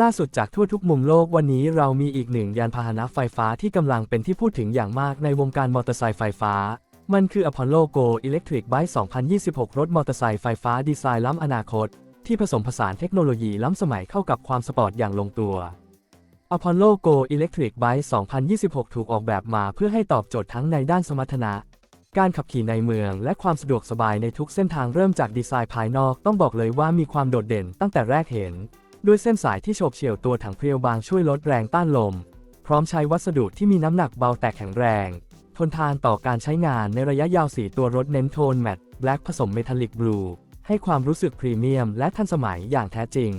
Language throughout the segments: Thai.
ล่าสุดจากทั่วทุกมุมโลกวันนี้เรามีอีกหนึ่งยานพาหนะไฟฟ้าที่กำลังเป็นที่พูดถึงอย่างมากในวงการมอเตอร์ไซค์ไฟฟ้า มันคือ Apollo Go Electric Bike 2026 รถมอเตอร์ไซค์ไฟฟ้าดีไซน์ล้ำอนาคต ที่ผสมผสานเทคโนโลยีล้ำสมัยเข้ากับความสปอร์ตอย่างลงตัว Apollo Go Electric Bike 2026 ถูกออกแบบมาเพื่อให้ตอบโจทย์ทั้งในด้านสมรรถนะ การขับขี่ในเมืองและความสะดวกสบายในทุกเส้นทางเริ่มจากดีไซน์ภายนอกต้องบอกเลยว่ามีความโดดเด่นตั้งแต่แรกเห็น ด้วยเส้นสายที่โฉบเฉี่ยวตัวถังเพรียวบางช่วยลดแรงต้านลม พร้อมใช้วัสดุที่มีน้ำหนักเบาแต่แข็งแรง ทนทานต่อการใช้งานในระยะยาวสีตัวรถเน้นโทนแมตต์แบล็กผสมเมทัลลิกบลูให้ความรู้สึกพรีเมียมและทันสมัยอย่างแท้จริง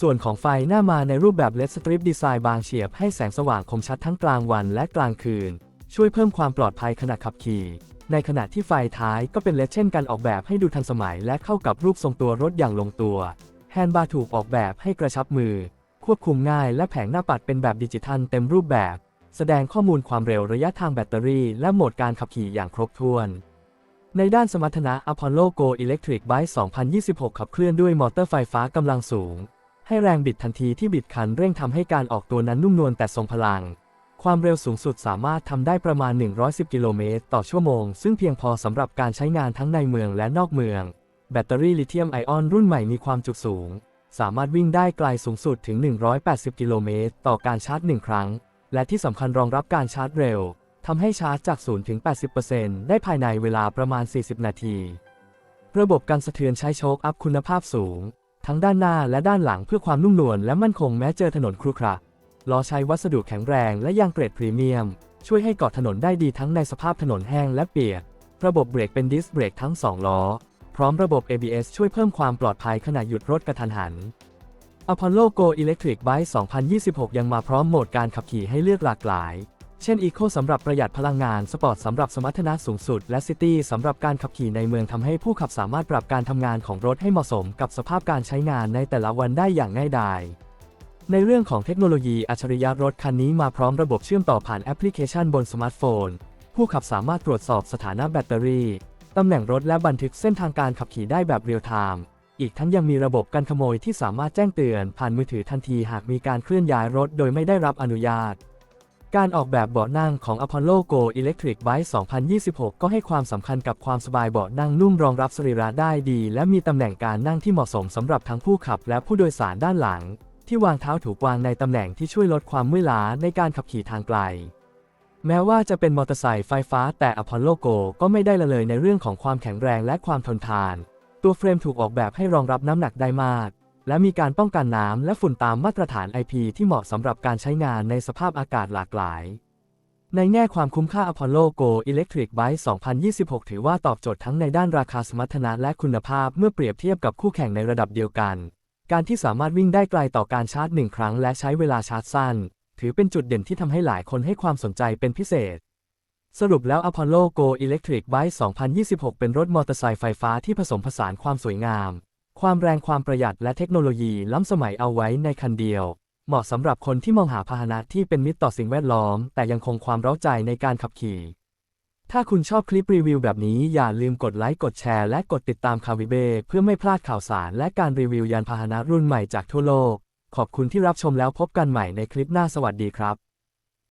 ส่วนของไฟหน้ามาในรูปแบบเลสสตริปดีไซน์บางเฉียบให้แสงสว่างคมชัดทั้งกลางวันและกลางคืน ช่วยเพิ่มความปลอดภัยขณะขับขี่ ในขณะที่ไฟท้ายก็เป็นเลสเช่นกันออกแบบให้ดูทันสมัยและเข้ากับรูปทรงตัวรถอย่างลงตัว แฮนด์บาร์ถูกออกแบบให้กระชับมือ ควบคุมง่ายและแผงหน้าปัดเป็นแบบดิจิทัลเต็มรูปแบบ แสดงข้อมูลความเร็วระยะทางแบตเตอรี่ และโหมดการขับขี่อย่างครบถ้วน ในด้านสมรรถนะ Apollo Go Electric Bike 2026 ขับเคลื่อนด้วยมอเตอร์ไฟฟ้ากำลังสูง ให้แรงบิดทันทีที่บิดคันเร่งทำให้การออกตัวนั้นนุ่มนวลแต่ทรงพลัง ความเร็วสูงสุดสามารถทำได้ประมาณ 110 กิโลเมตรต่อชั่วโมง ซึ่งเพียงพอสำหรับการใช้งานทั้งในเมืองและนอกเมือง แบตเตอรี่ลิเธียมไอออนรุ่นใหม่มีความจุสูง สามารถวิ่งได้ไกลสูงสุดถึง 180 กิโลเมตรต่อการชาร์จ 1 ครั้ง และที่สำคัญรองรับการชาร์จเร็วทำให้ชาร์จจาก 0 ถึง 80%ได้ภายในเวลาประมาณ 40 นาที ระบบการสะเทือนใช้โชคอัพคุณภาพสูง ทั้งด้านหน้าและด้านหลังเพื่อความนุ่มนวลและมั่นคงแม้เจอถนนครุขระล้อใช้วัสดุแข็งแรงและยางเกรดพรีเมียม ช่วยให้เกาะถนนได้ดีทั้งในสภาพถนนแห้งและเปียก ระบบเบรกเป็นดิสเบรกทั้ง 2 ล้อ พร้อมระบบ ABS ช่วยเพิ่มความปลอดภัยขณะหยุดรถกระทันหัน Apollo Go Electric Bike 2026 ยังมาพร้อมโหมดการขับขี่ให้เลือกหลากหลาย เช่น Eco สำหรับประหยัดพลังงาน สปอร์ตสำหรับสมรรถนะสูงสุด และ City สำหรับการขับขี่ในเมืองทำให้ผู้ขับสามารถปรับการทำงานของรถให้เหมาะสมกับสภาพการใช้งานในแต่ละวันได้อย่างง่ายดายในเรื่องของเทคโนโลยีอัจฉริยะรถคันนี้มาพร้อมระบบเชื่อมต่อผ่านแอปพลิเคชันบนสมาร์ทโฟน ผู้ขับสามารถตรวจสอบสถานะแบตเตอรี่ ตำแหน่งรถและบันทึกเส้นทางการขับขี่ได้แบบเรียลไทม์ อีกทั้งยังมีระบบกันขโมยที่สามารถแจ้งเตือนผ่านมือถือทันทีหากมีการเคลื่อนย้ายรถโดยไม่ได้รับอนุญาต การออกแบบเบาะนั่งของ Apollo Go Electric Bike 2026 ก็ให้ความสำคัญกับความสบายเบาะนั่งนุ่มรองรับสรีระได้ดี และมีตำแหน่งการนั่งที่เหมาะสมสำหรับทั้งผู้ขับและผู้โดยสารด้านหลัง ที่วางเท้าถูกวางในตำแหน่งที่ช่วยลดความเมื่อยล้าในการขับขี่ทางไกล แม้ว่าจะเป็นมอเตอร์ไซค์ไฟฟ้าแต่ Apollo Go ก็ไม่ได้ละเลยในเรื่องของความแข็งแรงและความทนทาน ตัวเฟรมถูกออกแบบให้รองรับน้ำหนักได้มาก และมีการป้องกันน้ำและฝุ่นตามมาตรฐาน IP ที่เหมาะสำหรับการใช้งานในสภาพอากาศหลากหลาย ในแง่ความคุ้มค่า Apollo Go Electric Bike 2026 ถือว่าตอบโจทย์ทั้งในด้านราคาสมรรถนะและคุณภาพเมื่อเปรียบเทียบกับคู่แข่งในระดับเดียวกัน การที่สามารถวิ่งได้ไกลต่อการชาร์จหนึ่งครั้งและใช้เวลาชาร์จสั้น ถือเป็นจุดเด่นที่ทำให้หลายคนให้ความสนใจเป็นพิเศษ สรุปแล้ว Apollo Go Electric Bike 2026 เป็นรถมอเตอร์ไซค์ไฟฟ้าที่ผสมผสานความสวยงาม ความแรงความประหยัดและเทคโนโลยีล้ำสมัยเอาไว้ในคันเดียว เหมาะสำหรับคนที่มองหาพาหนะที่เป็นมิตรต่อสิ่งแวดล้อม แต่ยังคงความเร้าใจในการขับขี่ ถ้าคุณชอบคลิปรีวิวแบบนี้อย่าลืมกดไลค์กดแชร์และกดติดตามคาวิเบเพื่อไม่พลาดข่าวสารและการรีวิวยานพาหนะรุ่นใหม่จากทั่วโลก ขอบคุณที่รับชมแล้วพบกันใหม่ในคลิปหน้าสวัสดีครับ